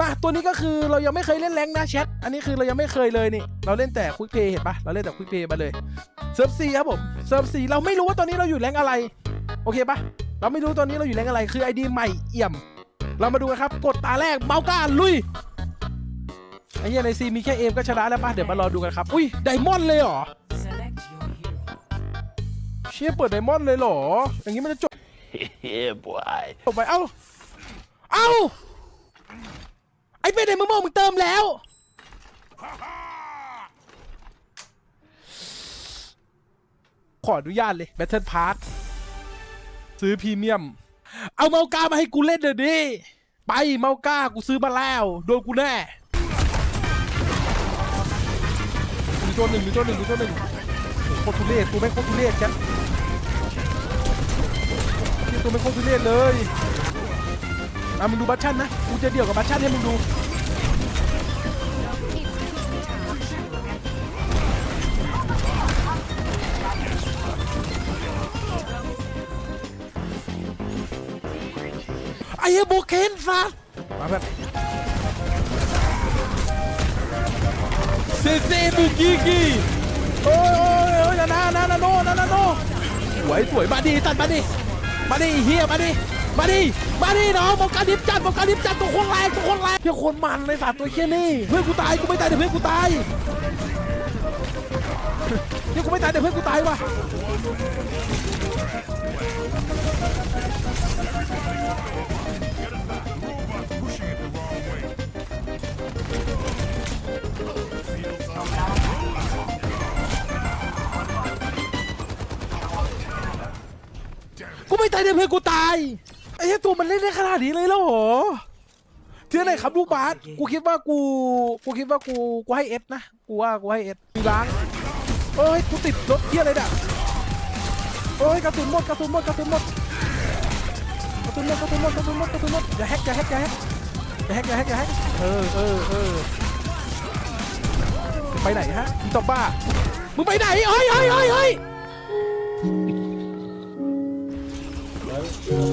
มาตัวนี้ก็คือเรายังไม่เคยเล่นแรงค์นะแชท อันนี้คือเรายังไม่เคยเลยนี่ เราเล่นแต่ควิกเพย์เห็นปะเราเล่นแต่ควิกเพย์มาเลยเซิร์ฟซีครับผมเซิร์ฟซีเราไม่รู้ว่าตอนนี้เราอยู่แรงค์อะไร โอเคปะเราไม่รู้ตอนนี้เราอยู่แรงค์อะไร คือไอดีใหม่เอี่ยม เรามาดูกันครับ กดตาแรกเมาส์ก้าลุย ไอ้เหี้ยในซีมีแค่เอมก็ชนะแล้วปะเดี๋ยวมารอดูกันครับ อุ้ยไดมอนด์เลยเหรอ Select your hero. เชี่ยเปิดไดมอนด์เลยเหรอ อย่างนี้มันจะจบ yeah, boy. จบไปเอ้า เอ้าไอ้เป็นไอ้มึงบอกมึงเติมแล้ว ขออนุญาตเลย Battle Pass ซื้อพรีเมียม เอาเมาก้ามาให้กูเล่นเดี๋ยวนี้ไปเมาก้ากูซื้อมาแล้ว โดนกูแน่มีตัวหนึ่งมีตัวหนึ่งมีตัวหนึ่งโคตรทุเรศกูไม่โคตรทุเรศแกนี่ตัวไม่โคตรทุเรศเลยอะมึงดูบัตชั่นนะ กูจะเดี่ยวกับบัตชั่นให้มึงดู เหี้ยโบเคนสัสมาแบบเซเซบุกิกิโอ้ยโอ้ยโอ้ยนานานานาโนนานาโนสวยสวยมาดิตัดมาดิมาดิเฮียมาดิมาดิมาดิน้องบอกการดิบจัดบอกการดิบจัดตัวคนแรงตัวคนแรงเพื่อคนมันในสัตว์ตัวเคี้ยนี่เพื่อนกูตายกูไม่ตายแต่เพื่อนกูตายเฮียกูไม่ตายแต่เพื่อนกูตายว่ะ ไม่ตายเดี๋ยวเพื่อนกูตายไอ้เหี้ยตัวมันเล่นได้ขนาดนี้เลยแล้วเหรอเที่ยไหนครับลูกบาสกูคิดว่ากูกูคิดว่ากูกูให้เอสนะกูว่ากูให้เอสมีล้างเอ้ยกูติดรถเที่ยอะไรเนี่ยเอ้ยกระสุนหมดกระสุนหมดกระสุนหมดกระสุนหมดกระสุนหมดกระสุนหมดกระสุนหมดอย่าแฮกอย่าแฮกอย่าแฮกอย่าแฮกอย่าแฮกอย่าแฮกเออเออเออไปไหนฮะอีตบบ้ามึงไปไหนเอ้ยเอ้ยเอ้ยเอ้ย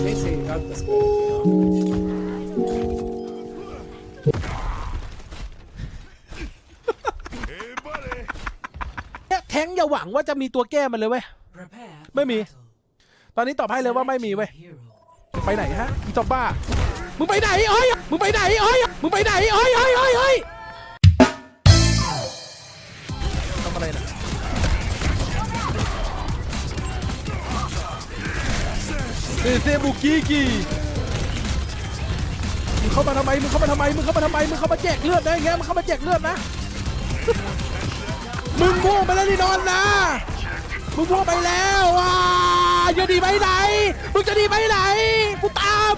Basically, got the scope, you know? Hey, buddy. เนี่ยแท้งอย่าหวังว่าจะมีตัวแก้มันเลยเว้ย Prepare for ไม่มี battle. ตอนนี้ตอบให้เลยว่าไม่มีเว้ย hero. ไปไหนฮะอีตอบบ้า มึงไปไหนเอ้ยมึงไปไหนเอ้ยมึงไปไหนเอ้ยเอ้ยเอ้ยเอ้ย เซเบุกิกิมึงเข้ามาทำไมมึงเข้ามาทำไมมึงเข้ามาทำไมมึงเข้ามาแจกเลือดนะอย่างมึงเข้ามาแจกเลือดนะ มึงม่งไปแล้วนี่นอนนะ มึงม่งไปแล้วอะอย่าดีไปไหน มึงจะดีไปไหน กูตาม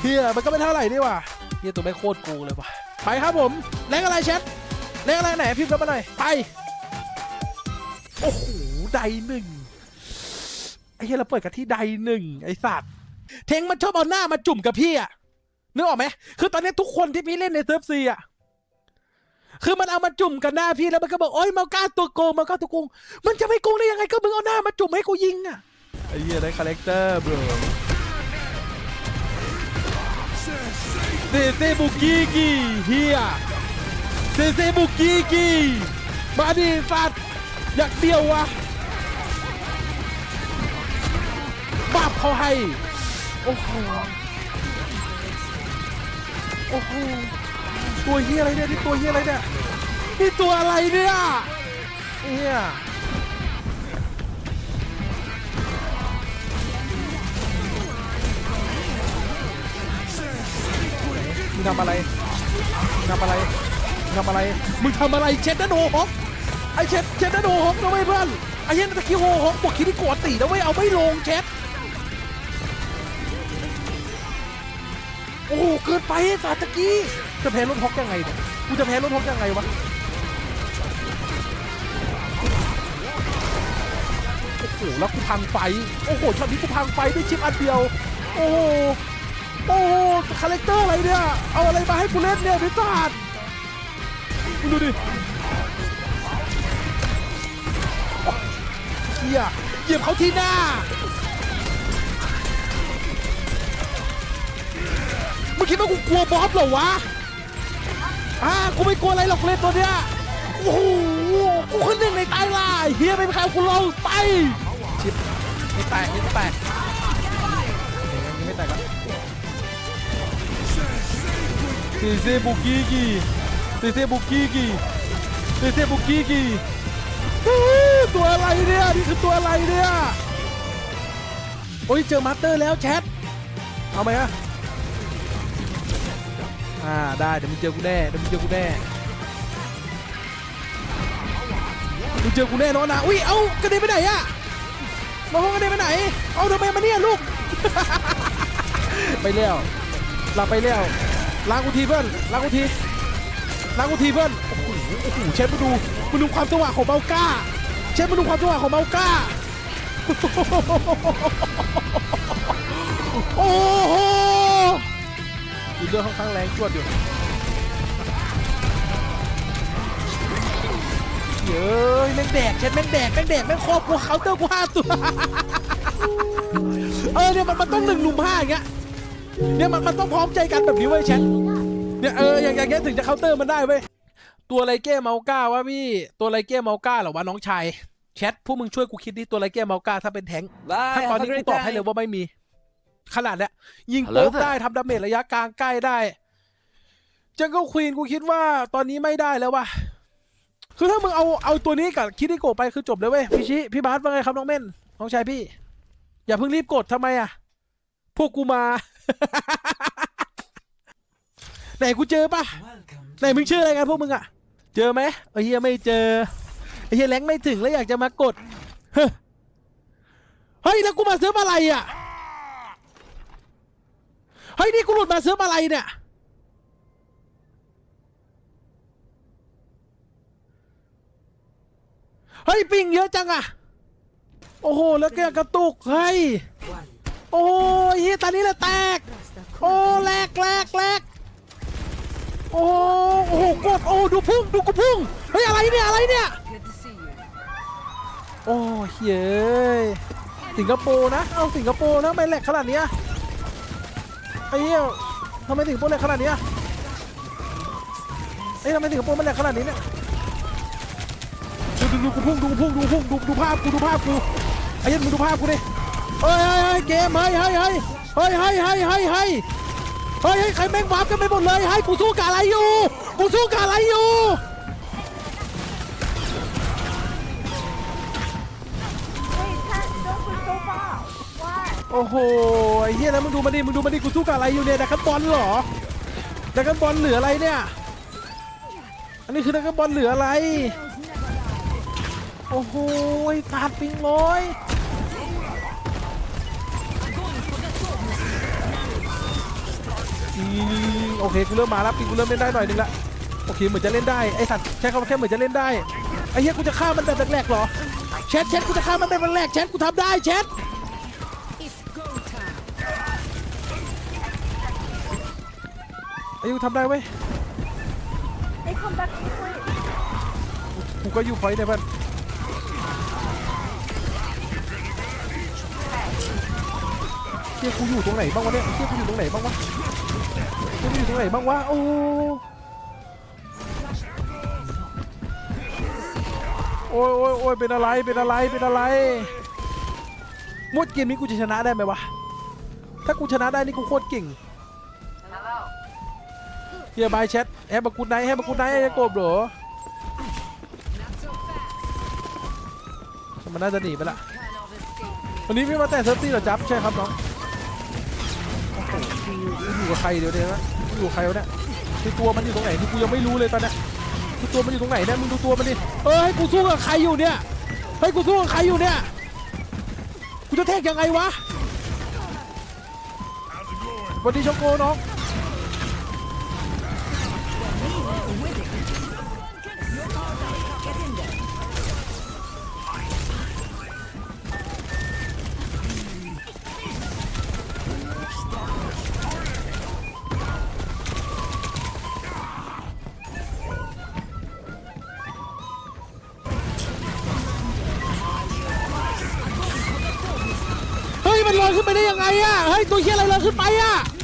เฮียมันก็ไม่เท่าไหร่นี่ว่ะเฮียตัวไม่โคตรกูเลยว่ะ ไปครับผม แรงอะไรแชทแรงอะไรไหนพิมพ์กันมาหน่อย ไป โอ้โหไดหนึ่ง ไอ้เฮียเราเปิดกันที่ไดหนึ่งไอ้สัตว์เทงมันชอบเอาหน้ามาจุ่มกับพี่อะนึกออกไหมคือตอนนี้ทุกคนที่พี่เล่นในเซิร์ฟซีอะคือมันเอามาจุ่มกับหน้าพี่แล้วมันก็บอกโอ๊ยมาก้าตัวโกงมาก้าตัวโกงมันจะไม่โกงได้ยังไงก็มึงเอาหน้ามาจุ่มให้กูยิงอะไอ้เหี้ยได้คาแรคเตอร์บรเซเซบุกิกิเฮียเซเซบุกิกิมาดิสัตว์อยากเดียววะ บับเขาให้ โอ้โห โอ้โห ตัวเฮียอะไรเนี่ยนี่ตัวเฮียอะไรเนี่ยนี่ตัวอะไรเนี่ยเนี่ยมึงทำอะไรมึงทำอะไรมึงทำอะไร มึงทำอะไร เช็ดนะโดฮอกไอเช็ดเช็ดนะโดฮอกนะเว้ยเพื่อน ไอเช็ดตะกี้โฮฮอกบอกคิดที่กดตีนะเว้ย เอาไม่ลงเช็ด โอ้โหเกินไปสัตะกี้จะแพ้รถฮอกยังไงเนี่ยกูจะแพ้รถฮอกยังไงวะโอ้โหแล้วกูพังไฟโอ้โหช็อตนี้กูพังไฟด้วยชิปอันเดียว โอ้โหโอ้โหคาแรคเตอร์อะไรเนี่ย เอาอะไรมาให้กูเล่นเนี่ยพิศาจมึงดูดิเฮียเหยียบเขาที่หน้า คิดว่ากูกลัวบอสเหรอวะอ่ากูไม่กลัวอะไรหรอกเล่นตัวเนี้ยโอ้โหกูขึ้นหนึ่งในตายล่ะเฮียไม่เป็นใครเอากูลงไปชิบไม่แตกไม่แตกยังไม่แตกแล้วซีเซบุกิกิซีเซบุกิกิซีเซบุกิกิฮู้ตัวอะไรเนี่ยนี่คือตัวอะไรเนี่ยโอ้ยเจอมาสเตอร์แล้วแชทเอาไหมฮะ อ่าได้เดี๋ยวมึงเจอกูแน่เดี๋ยวมึงเจอกูแน่มึงเจอกูแน่นอนนะอุ้ยเอ้ากระเด็นไปไหนอะน้องกระเด็นไปไหน เอาทำไมมาเนี่ยลูก ไปเลี้ยวลาไปเลี้ยวล้างกูทีเพื่อนล้างกูทีล้างกูทีเพื่อนโอ้โหโอ้โหเชฟมาดูมาดูความสว่างของเมาก้าเชฟมาดูความสว่างของเมาก้าโอ้โห ดูเรื่องค่อนข้างแรงจวดอยู่เย้ยแม่งแดกเช็ดแม่งแดกแม่งแดกแม่งครอบกูเคาน์เตอร์กูห้าตัวเออเนี่ยมันมันต้องหนึ่งลุมห้าอย่างเงี้ยเนี่ยมันมันต้องพร้อมใจกันแบบนี้เว้ยแชทเนี่ยเอออย่างอย่างเงี้ยถึงจะเคาน์เตอร์มันได้เว้ยตัวไรเก้เมาก้าวะพี่ตัวไรเก้เมาก้าเหรอวะน้องชายแชทพวกมึงช่วยกูคิดดิตัวไรเก้เมาก้าถ้าเป็นแทงถ้าตอนนี้กูตอบให้เลยว่าไม่มี ขนาดเนี้ยยิง Hello โป๊ก there ได้ทำดาเมจระยะกลางใกล้ได้จังเกิลควีนกูคิดว่าตอนนี้ไม่ได้แล้วว่ะคือถ้ามึงเอาเอาตัวนี้กับคิดิโกะไปคือจบเลยเว้ยพี่ชิพี่บาสว่าไงครับน้องเม่นน้องชายพี่ อย่าเพิ่งรีบกดทำไมอะ พวกกูมา ไหนกูเจอปะ Welcome ไหนมึงชื่ออะไรกันพวกมึงอะ เจอไหมไอ้เฮียไม่เจอไอ้เฮียแรงค์ไม่ถึงแล้วอยากจะมากดเฮ้ยเฮ้ยแล้วกูมาซื้ออะไรอะ เฮ้ย นี่กูหลุดมาซื้ออะไรเนี่ย เฮ้ย ปิงเยอะจังอะโอ้โห แล้วก็กระตุก เฮ้ย โอ้ยเฮียตอนนี้แหละแตก โอ้แหลกแหลกแหลกโอ้โอ้โหกดโอ้ดูพุ่งดูกูพุ่ง เฮ้ย อะไรเนี่ย อะไรเนี่ย โอ้เฮ้ยสิงคโปร์นะ เอาสิงคโปร์นะไม่แหลกขนาดเนี้ย ไอ้เหี้ยทำไมสิงคโปร์แหลกขนาดนี้ยเอ้ยทำไมสิงโปร์มันแหลกขนาดนี้เนี่ยดูดูดูกูพุ่งดูกูพุ่งดูกูพุ่งดูดูภาพกูดูภาพกูไอ้เหี้ยมึงดูภาพกูดิเฮ้ยเฮ้ยเกมเฮ้ยเฮ้ยเฮ้ยเฮ้ยเฮ้ยเฮ้ยเฮ้ยเฮ้ยเฮ้ยใครแม่งวาร์ปกันไปหมดเลยให้กูสู้กับอะไรอยู่ กูสู้กับอะไรอยู่ โอ้โหไอ้เหี้ยแล้วมึงดูมาดิมึงดูมาดิกูสู้กับอะไรอยู่เนี่ยดักบอลเหรอดักบอลเหลืออะไรเนี่ย อันนี้คือดักบอลเหลืออะไร โอ้โหขาดปิงร้อยโอเคกูเริ่มมาแล้วปีกูเริ่มเล่นได้หน่อยนึงละโอเคเหมือนจะเล่นได้ไอ้สัตว์ใช้คำว่าแค่เหมือนจะเล่นได้ไอ้เหี้ยกูจะฆ่ามันแบบแรกๆเหรอแชทแชทกูจะฆ่ามันแบบแรกแชทกูทำได้แชท ไอ้ยูทำได้เว้ย They come back quickly. กูก็อยู่ไฟเนี่ยเพื่อนเฮียกูอยู่ตรงไหนบ้างวะเนี่ยเฮียกูอยู่ตรงไหนบ้างวะเฮียกูอยู่ตรงไหนบ้างวะโอ้โอ้ยโอ้ยโอ้ยเป็นอะไร เป็นอะไร เป็นอะไรมดเกมนี้กูจะชนะได้ไหมวะ ถ้ากูชนะได้นี่กูโคตรเก่ง ฮียบายแชทแฮปกูไนแฮปกูไนท์ไอ้กบเหรอมันน่าจะหนีไปละวันนี้พี่มาแต่เซิร์ฟตี้เหรอจับใช่ครับน้องอยู่กับใครเดี๋ยวเดี๋ยวนะอยู่กับใครวะเนี่ยคือตัวมันอยู่ตรงไหนที่กูยังไม่รู้เลยตอนเนี้ยคือตัวมันอยู่ตรงไหนเนี่ยมึงดูตัวมันดิเออให้กูสู้กับใครอยู่เนี่ยเฮ้กูสู้กับใครอยู่เนี่ยกูจะแทกยังไงวะสวัสดีช็อกโกน้อง อยขึ้นไปได้ยังไงอะเฮ้ย ตัวเฮียอะไรเลยขึ้นไปอะ